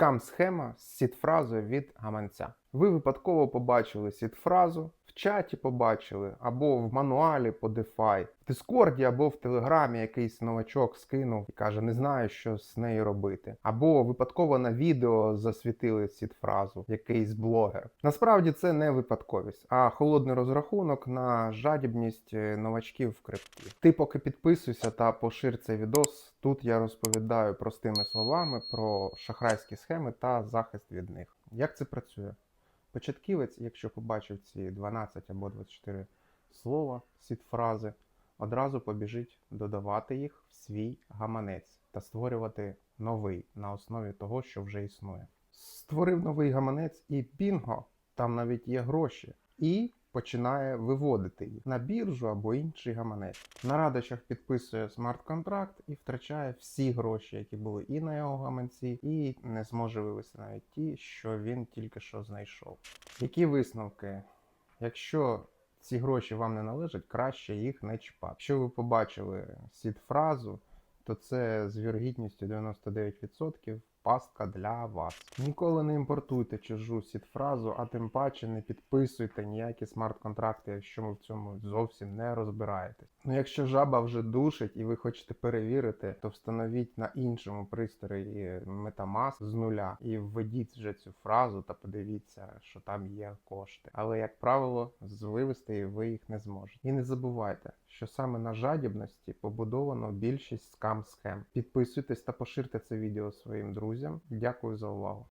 Скам-схема з сід-фразою від гаманця. Ви випадково побачили сід-фразу, в чаті побачили, або в мануалі по DeFi, в Дискорді або в Телеграмі якийсь новачок скинув і каже, не знаю, що з нею робити. Або випадково на відео засвітили сід-фразу, якийсь блогер. Насправді це не випадковість, а холодний розрахунок на жадібність е, новачків в крипті. Ти поки підписуйся та пошир цей відос. Тут я розповідаю простими словами про шахрайські схеми та захист від них. Як це працює? Початківець, якщо побачив ці 12 або 24 слова, сід-фрази, одразу побіжить додавати їх в свій гаманець та створювати новий на основі того, що вже існує. Створив новий гаманець і бінго, там навіть є гроші, і починає виводити їх на біржу або інший гаманець. На радощах підписує смарт-контракт і втрачає всі гроші, які були і на його гаманці, і не зможе вивести навіть ті, що він тільки що знайшов. Які висновки? Якщо ці гроші вам не належать, краще їх не чіпати. Якщо ви побачили сід-фразу, то це з вірогідністю 99% пастка для вас. Ніколи не імпортуйте чужу сід-фразу, а тим паче не підписуйте ніякі смарт-контракти, якщо ви в цьому зовсім не розбираєтесь. Ну якщо жаба вже душить і ви хочете перевірити, то встановіть на іншому пристрої Metamask з нуля і введіть вже цю фразу та подивіться, що там є кошти. Але як правило, вивести ви їх не зможете. І не забувайте, що саме на жадібності побудовано більшість скам-схем. Підписуйтесь та поширте це відео своїм друзям. Дякую за увагу.